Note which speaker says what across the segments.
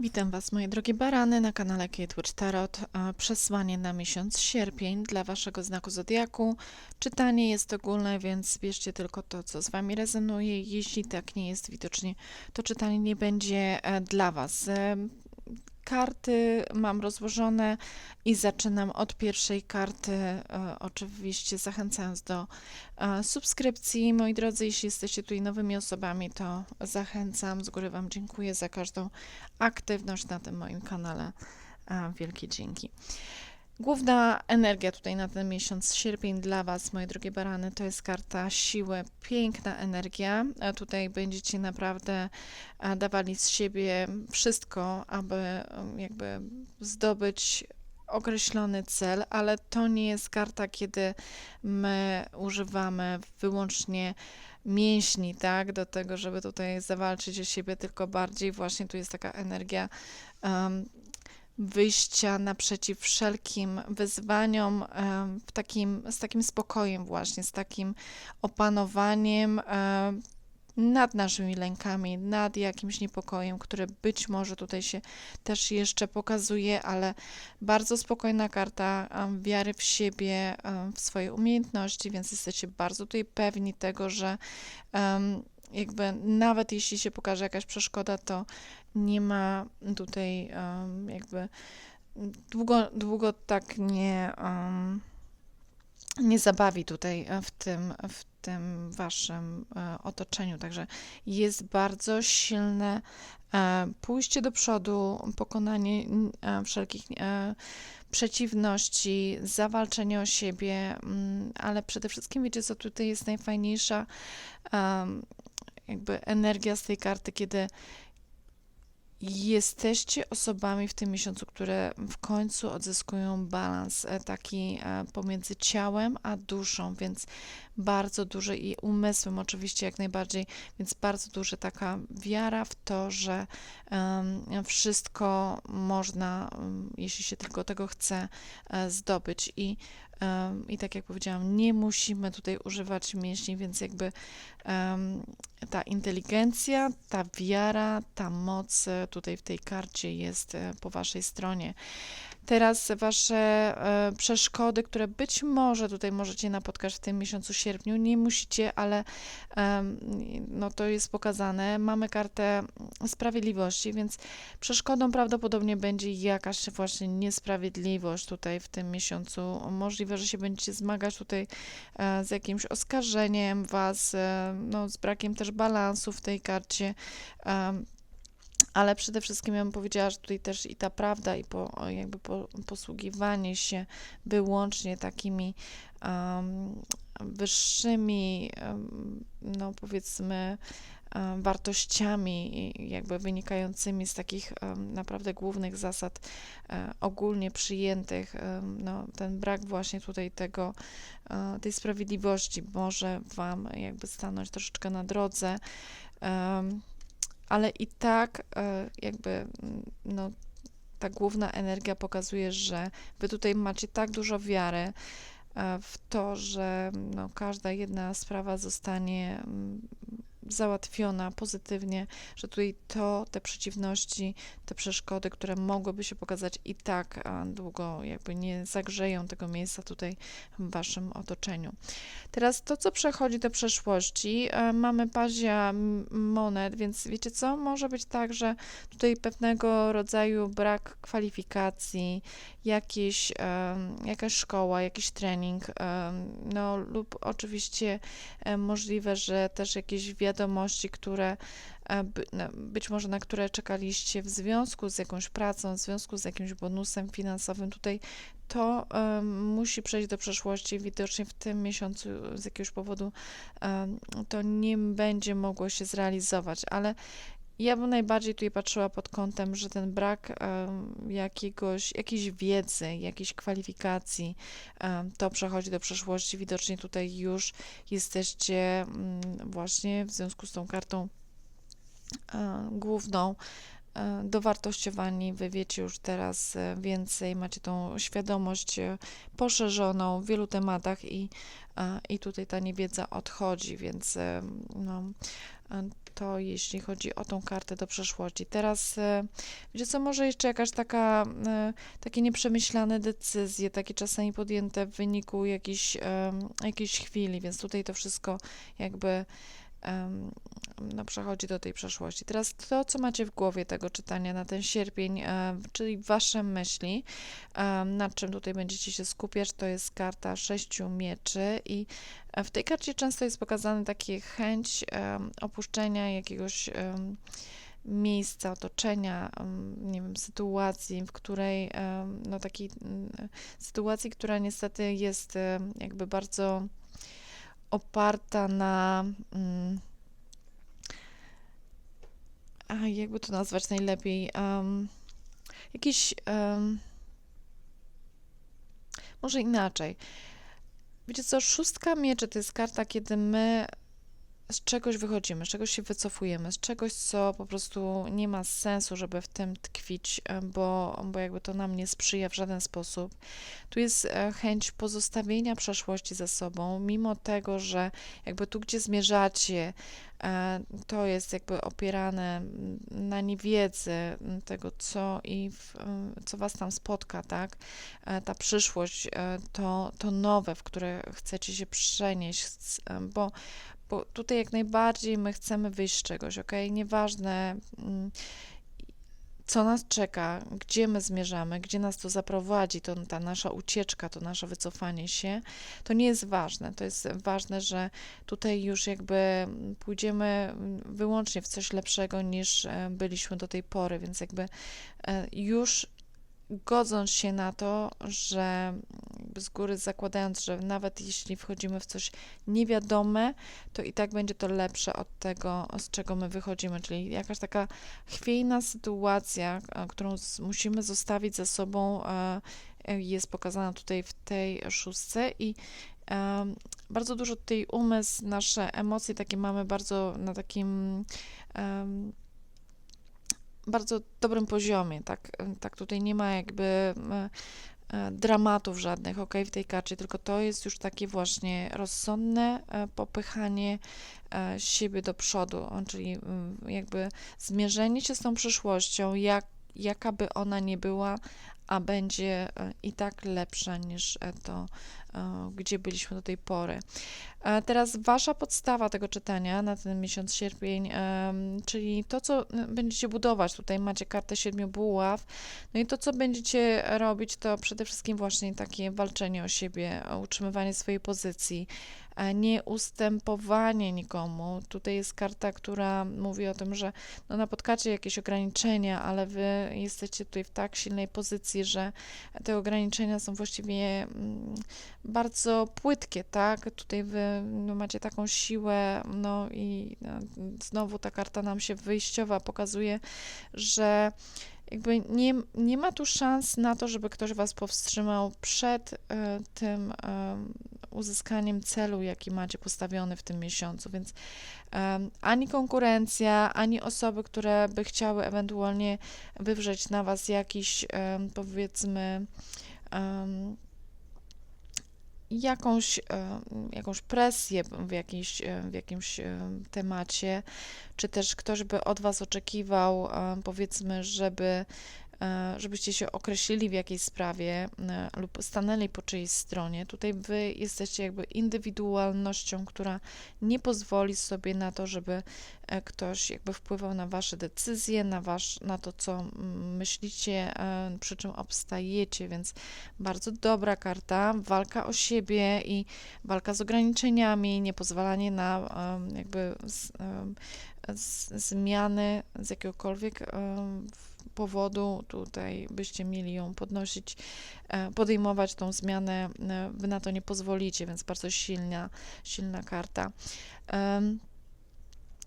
Speaker 1: Witam Was, moje drogie barany, na kanale Kate Tarot. E, Przesłanie na miesiąc sierpień dla Waszego znaku zodiaku. Czytanie jest ogólne, więc bierzcie tylko to, co z Wami rezonuje. Jeśli tak nie jest, widocznie to czytanie nie będzie e, dla Was. Karty mam rozłożone i zaczynam od pierwszej karty. E, Oczywiście zachęcając do e, subskrypcji. Moi drodzy, jeśli jesteście tutaj nowymi osobami, to zachęcam. Z góry Wam dziękuję za każdą aktywność na tym moim kanale. E, Wielkie dzięki. Główna energia tutaj na ten miesiąc sierpień dla Was, moje drogie barany, to jest karta siły, piękna energia. Tutaj będziecie naprawdę dawali z siebie wszystko, aby e, jakby zdobyć określony cel, ale to nie jest karta, kiedy my używamy wyłącznie mięśni, tak, do tego, żeby tutaj zawalczyć o siebie, tylko bardziej właśnie tu jest taka energia em, wyjścia naprzeciw wszelkim wyzwaniom w takim, z takim spokojem właśnie, z takim opanowaniem em, nad naszymi lękami, nad jakimś niepokojem, które być może tutaj się też jeszcze pokazuje, ale bardzo spokojna karta wiary w siebie, w swoje umiejętności, więc jesteście bardzo tutaj pewni tego, że jakby nawet jeśli się pokaże jakaś przeszkoda, to nie ma tutaj em, jakby długo, długo tak nie, em, nie zabawi tutaj e, w tym, w tym waszym e, otoczeniu. Także jest bardzo silne e, pójście do przodu, pokonanie wszelkich przeciwności, zawalczenie o siebie, mm, ale przede wszystkim wiecie, co tutaj jest najfajniejsza jakby energia z tej karty, kiedy jesteście osobami w tym miesiącu, które w końcu odzyskują balans e, taki e, pomiędzy ciałem a duszą, więc bardzo duży i umysłem oczywiście jak najbardziej, więc bardzo duża taka wiara w to, że wszystko można, jeśli się tylko tego chce, e, zdobyć i i tak jak powiedziałam, nie musimy tutaj używać mięśni, więc jakby ta inteligencja, ta wiara, ta moc e, tutaj w tej karcie jest e, po waszej stronie. Teraz wasze e, przeszkody, które być może tutaj możecie napotkać w tym miesiącu sierpniu, nie musicie, ale no to jest pokazane. Mamy kartę sprawiedliwości, więc przeszkodą prawdopodobnie będzie jakaś właśnie niesprawiedliwość tutaj w tym miesiącu. Możliwe, że się będziecie zmagać tutaj e, z jakimś oskarżeniem was, e, no, z brakiem też balansu w tej karcie. Ale przede wszystkim ja bym powiedziała, że tutaj też i ta prawda, i po, jakby po, posługiwanie się wyłącznie takimi em, wyższymi, em, no powiedzmy, em, wartościami, jakby wynikającymi z takich naprawdę głównych zasad e, ogólnie przyjętych, no, ten brak właśnie tutaj tego, e, tej sprawiedliwości może Wam jakby stanąć troszeczkę na drodze. Ale i tak e, jakby mm, no, ta główna energia pokazuje, że wy tutaj macie tak dużo wiary e, w to, że no, każda jedna sprawa zostanie mm, załatwiona pozytywnie, że tutaj to, te przeciwności, te przeszkody, które mogłyby się pokazać i tak długo jakby nie zagrzeją tego miejsca tutaj w waszym otoczeniu. Teraz to, co przechodzi do przeszłości, e, mamy pazia monet, więc wiecie co? Może być tak, że tutaj pewnego rodzaju brak kwalifikacji, jakieś, em, jakaś szkoła, jakiś trening, no lub oczywiście możliwe, że też jakieś wiadomości, które e, no, być może na które czekaliście w związku z jakąś pracą, w związku z jakimś bonusem finansowym, tutaj to musi przejść do przeszłości. Widocznie w tym miesiącu z jakiegoś powodu to nie będzie mogło się zrealizować, ale ja bym najbardziej tutaj patrzyła pod kątem, że ten brak em, jakiegoś, jakiejś wiedzy, jakiejś kwalifikacji, em, to przechodzi do przeszłości. Widocznie tutaj już jesteście mm, właśnie w związku z tą kartą e, główną dowartościowani, wy wiecie już teraz e, więcej, macie tą świadomość e, poszerzoną w wielu tematach i, e, i tutaj ta niewiedza odchodzi, więc no, to jeśli chodzi o tą kartę do przeszłości. Teraz, e, wiecie co, może jeszcze jakaś taka, e, takie nieprzemyślane decyzje, takie czasami podjęte w wyniku jakiejś, jakiejś chwili, więc tutaj to wszystko jakby no, przechodzi do tej przeszłości. Teraz to, co macie w głowie tego czytania na ten sierpień, czyli wasze myśli, nad czym tutaj będziecie się skupiać, to jest karta sześciu mieczy i e, w tej karcie często jest pokazana taka chęć opuszczenia jakiegoś miejsca, otoczenia, nie wiem, sytuacji, w której, no takiej mm, sytuacji, która niestety jest jakby bardzo oparta na. Mm, a jakby to nazwać najlepiej? Um, jakiś. Um, może inaczej. Wiecie co, szóstka mieczy to jest karta, kiedy my z czegoś wychodzimy, z czegoś się wycofujemy, z czegoś, co po prostu nie ma sensu, żeby w tym tkwić, e, bo, bo jakby to nam nie sprzyja w żaden sposób. Tu jest e, chęć pozostawienia przeszłości za sobą, mimo tego, że jakby tu, gdzie zmierzacie, e, to jest jakby opierane mm, na niewiedzy mm, tego, co i w, mm, co was tam spotka, tak? Ta przyszłość, to, to nowe, w które chcecie się przenieść, bo bo tutaj jak najbardziej my chcemy wyjść z czegoś, ok? Nieważne, mm, co nas czeka, gdzie my zmierzamy, gdzie nas to zaprowadzi, to ta nasza ucieczka, to nasze wycofanie się, to nie jest ważne. To jest ważne, że tutaj już jakby pójdziemy mm, wyłącznie w coś lepszego niż e, byliśmy do tej pory, więc jakby e, już godząc się na to, że z góry zakładając, że nawet jeśli wchodzimy w coś niewiadome, to i tak będzie to lepsze od tego, z czego my wychodzimy, czyli jakaś taka chwiejna sytuacja, a, którą musimy zostawić za sobą, e, e, jest pokazana tutaj w tej szóstce i bardzo dużo tutaj umysł, nasze emocje takie mamy bardzo na takim bardzo dobrym poziomie, tak, tak tutaj nie ma jakby e, dramatów żadnych, ok, w tej karcie, tylko to jest już takie właśnie rozsądne e, popychanie e, siebie do przodu, czyli mm, jakby zmierzenie się z tą przyszłością, jak, jaka by ona nie była, a będzie e, i tak lepsza niż e, to, e, gdzie byliśmy do tej pory. Teraz wasza podstawa tego czytania na ten miesiąc sierpień, czyli to, co będziecie budować. Tutaj macie kartę siedmiu buław. No i to, co będziecie robić, to przede wszystkim właśnie takie walczenie o siebie, utrzymywanie swojej pozycji, nie ustępowanie nikomu. Tutaj jest karta, która mówi o tym, że no, napotkacie jakieś ograniczenia, ale wy jesteście tutaj w tak silnej pozycji, że te ograniczenia są właściwie mm, bardzo płytkie, tak? Tutaj wy no, macie taką siłę, no i no, znowu ta karta nam się wyjściowa pokazuje, że jakby nie, nie ma tu szans na to, żeby ktoś was powstrzymał przed e, tym e, uzyskaniem celu, jaki macie postawiony w tym miesiącu, więc em, ani konkurencja, ani osoby, które by chciały ewentualnie wywrzeć na was jakiś, em, powiedzmy, em, jakąś, e, jakąś presję w, jakiejś, e, w jakimś e, temacie, czy też ktoś by od Was oczekiwał, powiedzmy, żeby, żebyście się określili w jakiejś sprawie e, lub stanęli po czyjejś stronie. Tutaj Wy jesteście jakby indywidualnością, która nie pozwoli sobie na to, żeby e, ktoś jakby wpływał na Wasze decyzje, na, wasz, na to, co myślicie, e, przy czym obstajecie, więc bardzo dobra karta, walka o siebie i walka z ograniczeniami, niepozwalanie na jakby z, z, zmiany z jakiegokolwiek w- powodu, tutaj byście mieli ją podnosić, e, podejmować tą zmianę, e, wy na to nie pozwolicie, więc bardzo silna, silna karta.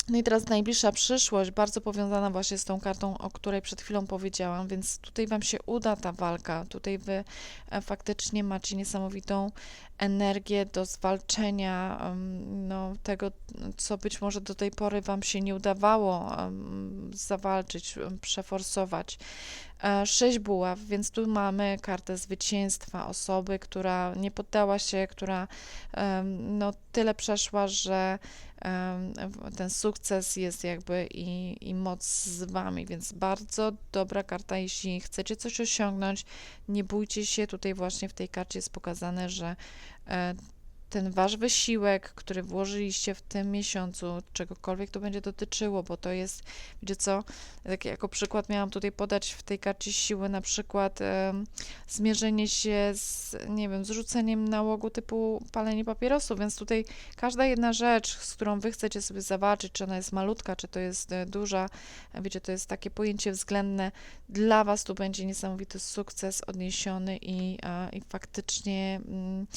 Speaker 1: No i teraz najbliższa przyszłość, bardzo powiązana właśnie z tą kartą, o której przed chwilą powiedziałam, więc tutaj Wam się uda ta walka. Tutaj Wy e, faktycznie macie niesamowitą energię do zwalczenia no, tego, co być może do tej pory Wam się nie udawało zawalczyć, przeforsować. E, Sześć buław, więc tu mamy kartę zwycięstwa osoby, która nie poddała się, która no, tyle przeszła, że ten sukces jest jakby i, i moc z Wami, więc bardzo dobra karta, jeśli chcecie coś osiągnąć, nie bójcie się, tutaj właśnie w tej karcie jest pokazane, że e, ten wasz wysiłek, który włożyliście w tym miesiącu, czegokolwiek to będzie dotyczyło, bo to jest, wiecie co, tak jako przykład miałam tutaj podać w tej karcie siły na przykład zmierzenie się z, nie wiem, zrzuceniem nałogu typu palenie papierosu, więc tutaj każda jedna rzecz, z którą wy chcecie sobie zawalczyć, czy ona jest malutka, czy to jest e, duża, wiecie, to jest takie pojęcie względne, dla was tu będzie niesamowity sukces odniesiony i, i faktycznie mm,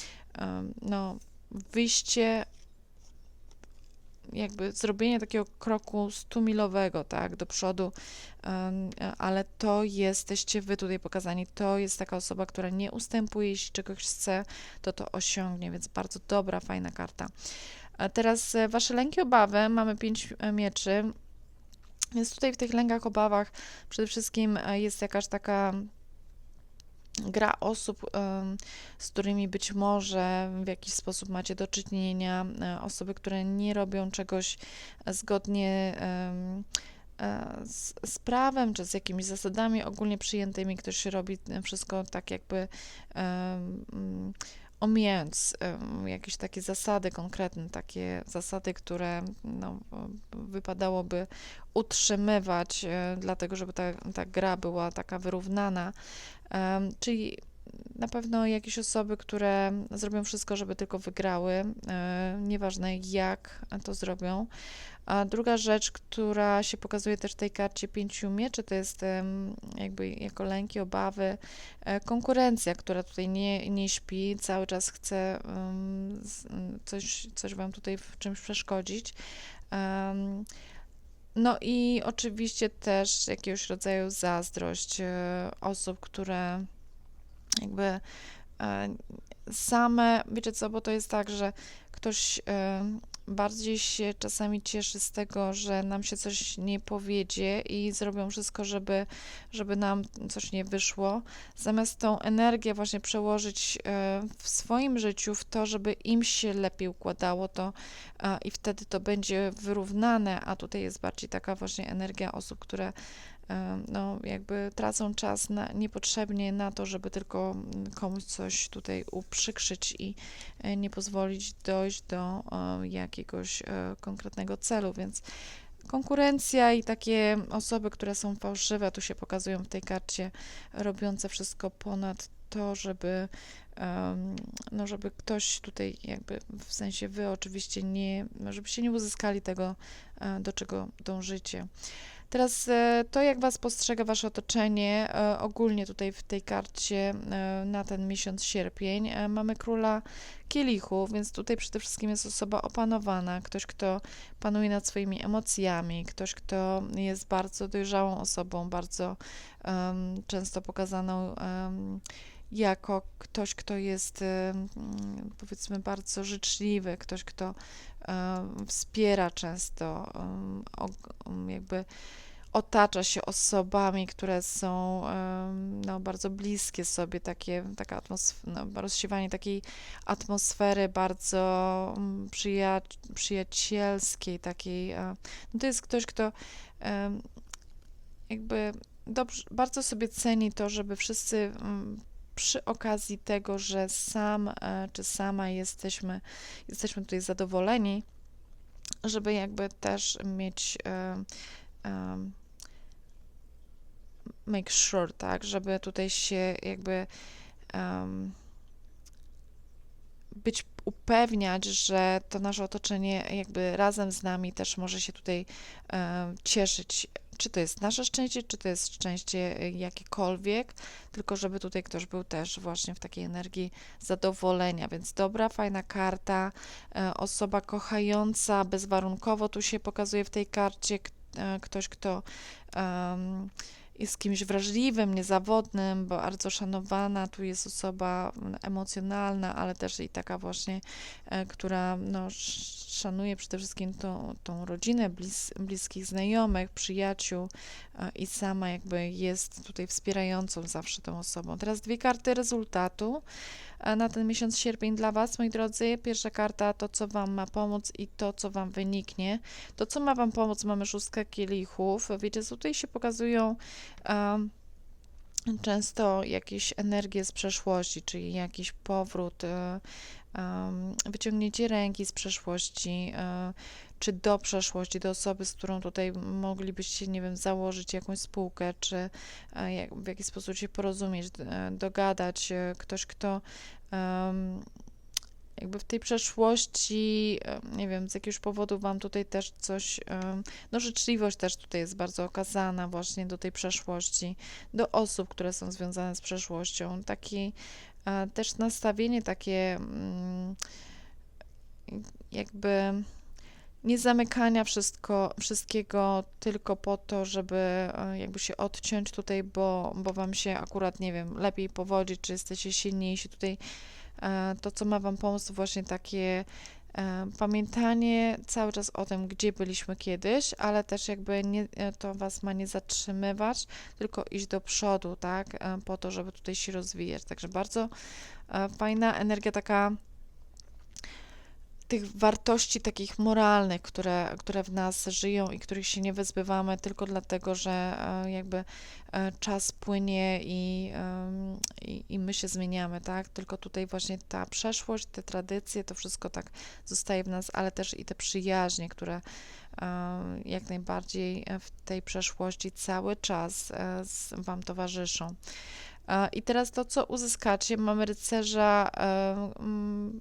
Speaker 1: no, wyjście jakby zrobienie takiego kroku stumilowego, tak, do przodu, ale to jesteście wy tutaj pokazani. To jest taka osoba, która nie ustępuje, jeśli czegoś chce, to to osiągnie, więc bardzo dobra, fajna karta. Teraz e, wasze lęki, obawy. Mamy pięć e, mieczy. Więc tutaj w tych lękach, obawach przede wszystkim e, jest jakaś taka gra osób, z którymi być może w jakiś sposób macie do czynienia, e, osoby, które nie robią czegoś zgodnie e, z, z prawem, czy z jakimiś zasadami ogólnie przyjętymi, ktoś robi wszystko tak jakby omijając jakieś takie zasady konkretne, takie zasady, które no, wypadałoby utrzymywać, e, dlatego żeby ta, ta gra była taka wyrównana. Czyli na pewno jakieś osoby, które zrobią wszystko, żeby tylko wygrały, e, nieważne jak to zrobią. A druga rzecz, która się pokazuje też w tej karcie pięciu mieczy, to jest jakby jako lęki, obawy, e, konkurencja, która tutaj nie, nie śpi, cały czas chce coś, coś wam tutaj w czymś przeszkodzić. No i oczywiście też jakiegoś rodzaju zazdrość e, osób, które jakby e, same, wiecie co, bo to jest tak, że ktoś e, bardziej się czasami cieszy z tego, że nam się coś nie powiedzie i zrobią wszystko, żeby, żeby nam coś nie wyszło, zamiast tą energię właśnie przełożyć e, w swoim życiu w to, żeby im się lepiej układało to i wtedy to będzie wyrównane, a tutaj jest bardziej taka właśnie energia osób, które no, jakby tracą czas na, niepotrzebnie na to, żeby tylko komuś coś tutaj uprzykrzyć i e, nie pozwolić dojść do e, jakiegoś e, konkretnego celu, więc konkurencja i takie osoby, które są fałszywe, tu się pokazują w tej karcie, robiące wszystko ponad to, żeby, no, żeby ktoś tutaj jakby, w sensie wy oczywiście nie, żebyście nie uzyskali tego, do czego dążycie. Teraz e, to, jak Was postrzega Wasze otoczenie, e, ogólnie tutaj w tej karcie e, na ten miesiąc sierpień, mamy króla kielichów, więc tutaj przede wszystkim jest osoba opanowana, ktoś, kto panuje nad swoimi emocjami, ktoś, kto jest bardzo dojrzałą osobą, bardzo em, często pokazaną em, jako ktoś, kto jest powiedzmy bardzo życzliwy, ktoś, kto wspiera często, jakby otacza się osobami, które są no, bardzo bliskie sobie, takie, taka atmosfera, no, rozsiewanie takiej atmosfery bardzo mm, przyja przyjacielskiej, takiej. e, No, to jest ktoś, kto jakby dobrze, bardzo sobie ceni to, żeby wszyscy mm, przy okazji tego, że sam e, czy sama jesteśmy, jesteśmy tutaj zadowoleni, żeby jakby też mieć em, em, make sure, tak, żeby tutaj się jakby em, być, upewniać, że to nasze otoczenie jakby razem z nami też może się tutaj em, cieszyć czy to jest nasze szczęście, czy to jest szczęście y, jakiekolwiek, tylko żeby tutaj ktoś był też właśnie w takiej energii zadowolenia, więc dobra, fajna karta, e, osoba kochająca bezwarunkowo tu się pokazuje w tej karcie, e, ktoś, kto em, jest kimś wrażliwym, niezawodnym, bardzo szanowana. Tu jest osoba emocjonalna, ale też i taka właśnie, e, która no, sz- szanuje przede wszystkim tą, tą rodzinę, blis, bliskich znajomych, przyjaciół e, i sama jakby jest tutaj wspierającą zawsze tą osobą. Teraz dwie karty rezultatu e, na ten miesiąc sierpień dla Was, moi drodzy. Pierwsza karta to, co Wam ma pomóc i to, co Wam wyniknie. To, co ma Wam pomóc, mamy szóstkę kielichów. Wiecie, tutaj się pokazują em, często jakieś energie z przeszłości, czyli jakiś powrót, e, wyciągnięcie ręki z przeszłości, e, czy do przeszłości, do osoby, z którą tutaj moglibyście, nie wiem, założyć jakąś spółkę, czy e, w jakiś sposób się porozumieć, dogadać. Ktoś, kto jakby w tej przeszłości, nie wiem, z jakiegoś powodu wam tutaj też coś, no życzliwość też tutaj jest bardzo okazana właśnie do tej przeszłości, do osób, które są związane z przeszłością. Taki e, też nastawienie takie mm, jakby nie zamykania wszystko, wszystkiego tylko po to, żeby e, jakby się odciąć tutaj, bo, bo wam się akurat, nie wiem, lepiej powodzi, czy jesteście silniejsi tutaj. E, To, co ma wam pomóc, to właśnie takie e, pamiętanie cały czas o tym, gdzie byliśmy kiedyś, ale też jakby nie, e, to was ma nie zatrzymywać, tylko iść do przodu, tak, po to, żeby tutaj się rozwijać. Także bardzo fajna energia taka tych wartości takich moralnych, które, które w nas żyją i których się nie wyzbywamy tylko dlatego, że e, jakby e, czas płynie i, i, i my się zmieniamy, tak? Tylko tutaj właśnie ta przeszłość, te tradycje, to wszystko tak zostaje w nas, ale też i te przyjaźnie, które e, jak najbardziej w tej przeszłości cały czas Wam towarzyszą. I teraz to, co uzyskacie, mamy rycerza mm,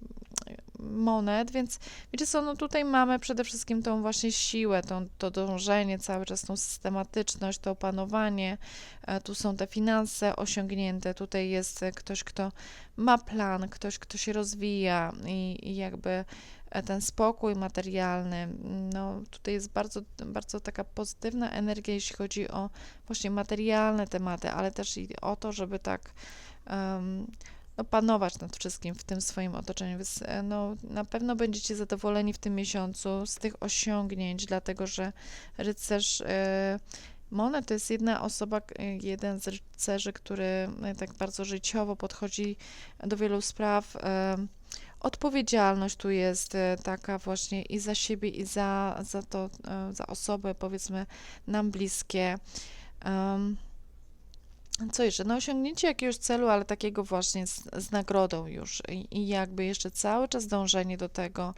Speaker 1: monet, więc wiecie co, no tutaj mamy przede wszystkim tą właśnie siłę, tą, to dążenie, cały czas tą systematyczność, to opanowanie, e, tu są te finanse osiągnięte, tutaj jest e, ktoś, kto ma plan, ktoś, kto się rozwija i, i jakby e, ten spokój materialny, no tutaj jest bardzo, bardzo taka pozytywna energia, jeśli chodzi o właśnie materialne tematy, ale też i o to, żeby tak em, no, panować nad wszystkim w tym swoim otoczeniu. Więc e, no, na pewno będziecie zadowoleni w tym miesiącu z tych osiągnięć, dlatego że rycerz e, Monet to jest jedna osoba, e, jeden z rycerzy, który e, tak bardzo życiowo podchodzi do wielu spraw. Odpowiedzialność tu jest e, taka właśnie i za siebie, i za, za to, za osoby powiedzmy nam bliskie. Em, co jeszcze? No osiągnięcie jakiegoś celu, ale takiego właśnie z, z nagrodą już I, i jakby jeszcze cały czas dążenie do tego,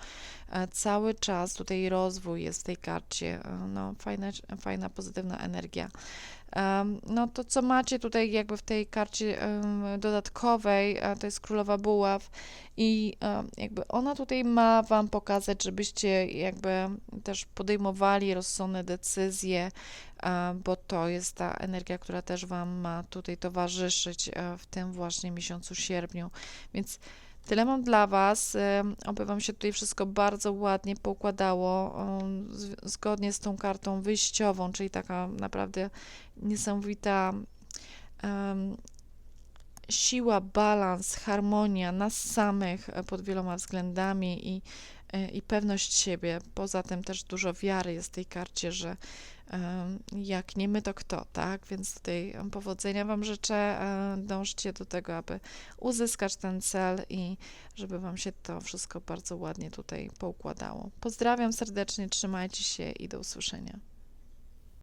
Speaker 1: e, cały czas tutaj rozwój jest w tej karcie, e, no fajna, fajna pozytywna energia. No to co macie tutaj jakby w tej karcie dodatkowej, e, to jest Królowa Buław i jakby ona tutaj ma Wam pokazać, żebyście jakby też podejmowali rozsądne decyzje, bo to jest ta energia, która też Wam ma tutaj towarzyszyć e, w tym właśnie miesiącu sierpniu. Więc tyle mam dla Was. E, Oby Wam się tutaj wszystko bardzo ładnie poukładało, z- zgodnie z tą kartą wyjściową, czyli taka naprawdę niesamowita siła, balans, harmonia nas samych e, pod wieloma względami i, i pewność siebie. Poza tym też dużo wiary jest w tej karcie, że jak nie my, to kto, tak? Więc tutaj powodzenia Wam życzę. e, Dążcie do tego, aby uzyskać ten cel i żeby Wam się to wszystko bardzo ładnie tutaj poukładało. Pozdrawiam serdecznie, trzymajcie się i do usłyszenia.